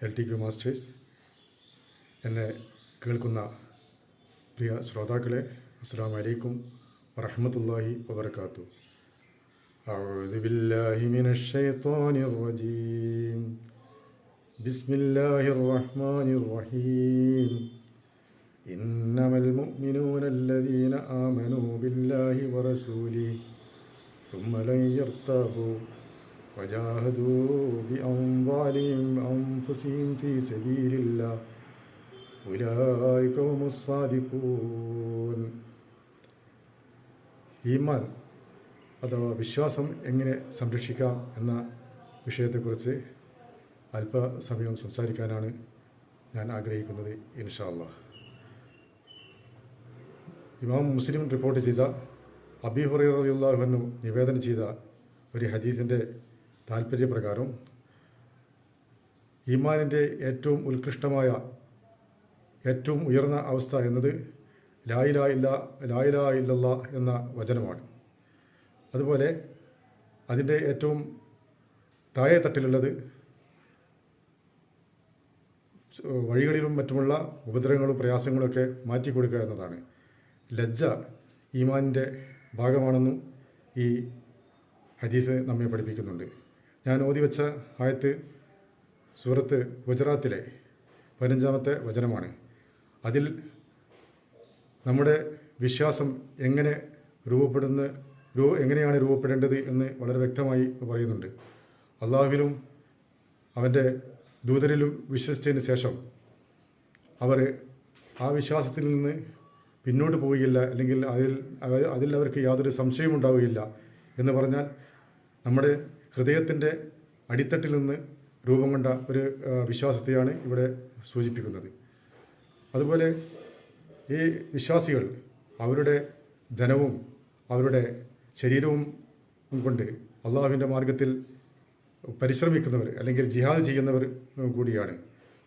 L T Q masters എന്നെ കേൾക്കുന്ന പ്രിയ ശ്രോതാക്കളെ അസ്സാം വലൈക്കും വറഹമത്തല്ലാഹി വബർക്കാത്തു أعوذ بالله من الشيطان الرجيم بسم الله الرحمن الرحيم إنما المؤمنون الذين آمنوا بالله ورسوله ثم لن يرتابوا وجاهدوا بأموالهم وأنفسهم في سبيل الله أولئك هم الصادقون ഈമാൻ അഥവാ വിശ്വാസം എങ്ങനെ സംരക്ഷിക്കാം എന്ന വിഷയത്തെക്കുറിച്ച് അല്പസമയം സംസാരിക്കാനാണ് ഞാൻ ആഗ്രഹിക്കുന്നത് ഇൻഷാ അള്ളാഹ് ഇമാം മുസ്ലിം റിപ്പോർട്ട് ചെയ്ത അബി ഹുറൈറിയുള്ളാഹുവിനും നിവേദനം ചെയ്ത ഒരു ഹദീസിൻ്റെ താല്പര്യപ്രകാരം ഈമാനിന്റെ ഏറ്റവും ഉത്കൃഷ്ടമായ ഏറ്റവും ഉയർന്ന അവസ്ഥ എന്നത് ലായിലാ ഇല്ല ലായിലാ ഇല്ലല്ല എന്ന വചനമാണ്. അതുപോലെ അതിന്റെ ഏറ്റവും താഴെ തട്ടിലുള്ളത് വഴികളിലും മറ്റുമുള്ള ഉപദ്രവങ്ങളും പ്രയാസങ്ങളൊക്കെ മാറ്റിക്കൊടുക്കുക എന്നതാണ്. ലജ്ജ ഈമാനിന്റെ ഭാഗമാണെന്നും ഈ ഹദീസ് നമ്മെ പഠിപ്പിക്കുന്നുണ്ട്. ഞാൻ ഓതി വെച്ച ആയത്ത് സൂറത്ത് ഗുജറാത്തിലെ പതിനഞ്ചാമത്തെ വചനമാണ്. അതിൽ നമ്മുടെ വിശ്വാസം എങ്ങനെ രൂപപ്പെടുന്ന രൂ എങ്ങനെയാണ് രൂപപ്പെടേണ്ടത് എന്ന് വളരെ വ്യക്തമായി പറയുന്നുണ്ട്. അള്ളാഹുവിലും അവന്റെ ദൂതരിലും വിശ്വസിച്ചതിന് ശേഷം അവർ ആ വിശ്വാസത്തിൽ നിന്ന് പിന്നോട്ട് പോവുകയില്ല അല്ലെങ്കിൽ അതിൽ അതിൽ അവർക്ക് യാതൊരു സംശയമുണ്ടാവുകയില്ല എന്ന് പറഞ്ഞാൽ നമ്മുടെ ഹൃദയത്തിന്റെ അടിത്തട്ടിൽ നിന്ന് രൂപം കൊണ്ട ഒരു വിശ്വാസത്തെയാണ് ഇവിടെ സൂചിപ്പിക്കുന്നത്. അതുപോലെ ഈ വിശ്വാസികൾ അവരുടെ ധനവും അവരുടെ ശരീരവും കൊണ്ട് അള്ളാഹുവിന്റെ മാർഗത്തിൽ പരിശ്രമിക്കുന്നവർ അല്ലെങ്കിൽ ജിഹാദ് ചെയ്യുന്നവർ കൂടിയാണ്.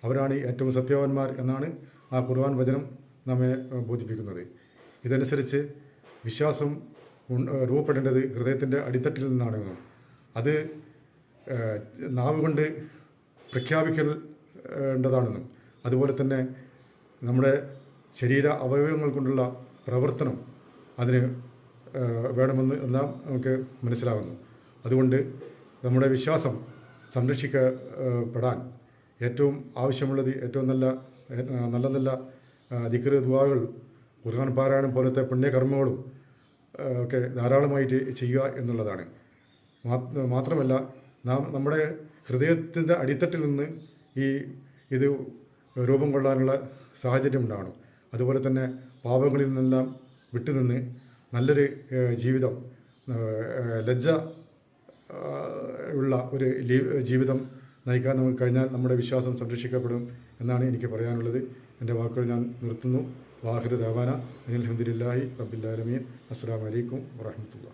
അവരാണ് ഏറ്റവും സത്യവാന്മാർ എന്നാണ് ആ ഖുർആൻ വചനം നമ്മെ ബോധിപ്പിക്കുന്നത്. ഇതനുസരിച്ച് വിശ്വാസം രൂപപ്പെടേണ്ടത് ഹൃദയത്തിന്റെ അടിത്തട്ടിൽ നിന്നാണെന്നും അത് നാവ് കൊണ്ട് പ്രഖ്യാപിക്കേണ്ടതാണെന്നും അതുപോലെ തന്നെ നമ്മുടെ ശരീര അവയവങ്ങൾ കൊണ്ടുള്ള പ്രവർത്തനം അതിന് വേണമെന്ന് എല്ലാം നമുക്ക് മനസ്സിലാകുന്നു അതുകൊണ്ട് നമ്മുടെ വിശ്വാസം സംരക്ഷിക്കപ്പെടാൻ ഏറ്റവും ആവശ്യമുള്ളത് ഏറ്റവും നല്ല നല്ല നല്ല അധികൃത ദുവാകൾ ഖുർആൻ പാരായണം പോലത്തെ പുണ്യകർമ്മങ്ങളും ഒക്കെ ധാരാളമായിട്ട് ചെയ്യുക എന്നുള്ളതാണ്. മാത്രമല്ല നാം നമ്മുടെ ഹൃദയത്തിന്റെ അടിത്തട്ടിൽ നിന്ന് ഈ ഇത് രൂപം കൊള്ളാനുള്ള സാഹചര്യം ഉണ്ടാകണം അതുപോലെ തന്നെ പാപങ്ങളിൽ നിന്നെല്ലാം വിട്ടുനിന്ന് നല്ലൊരു ജീവിതം ലജ്ജ ഉള്ള ഒരു ജീവിതം നയിക്കാൻ നമുക്ക് കഴിഞ്ഞാൽ നമ്മുടെ വിശ്വാസം സംരക്ഷിക്കപ്പെടും എന്നാണ് എനിക്ക് പറയാനുള്ളത്. എന്റെ വാക്കുകൾ ഞാൻ നിർത്തുന്നു. വാഹിർ ദേവാന. അനിൽ ഹംദില്ലാഹി റബ്ബില്ലാലമീൻ അസ്സാം വലൈക്കും വാഹമത്തുള്ള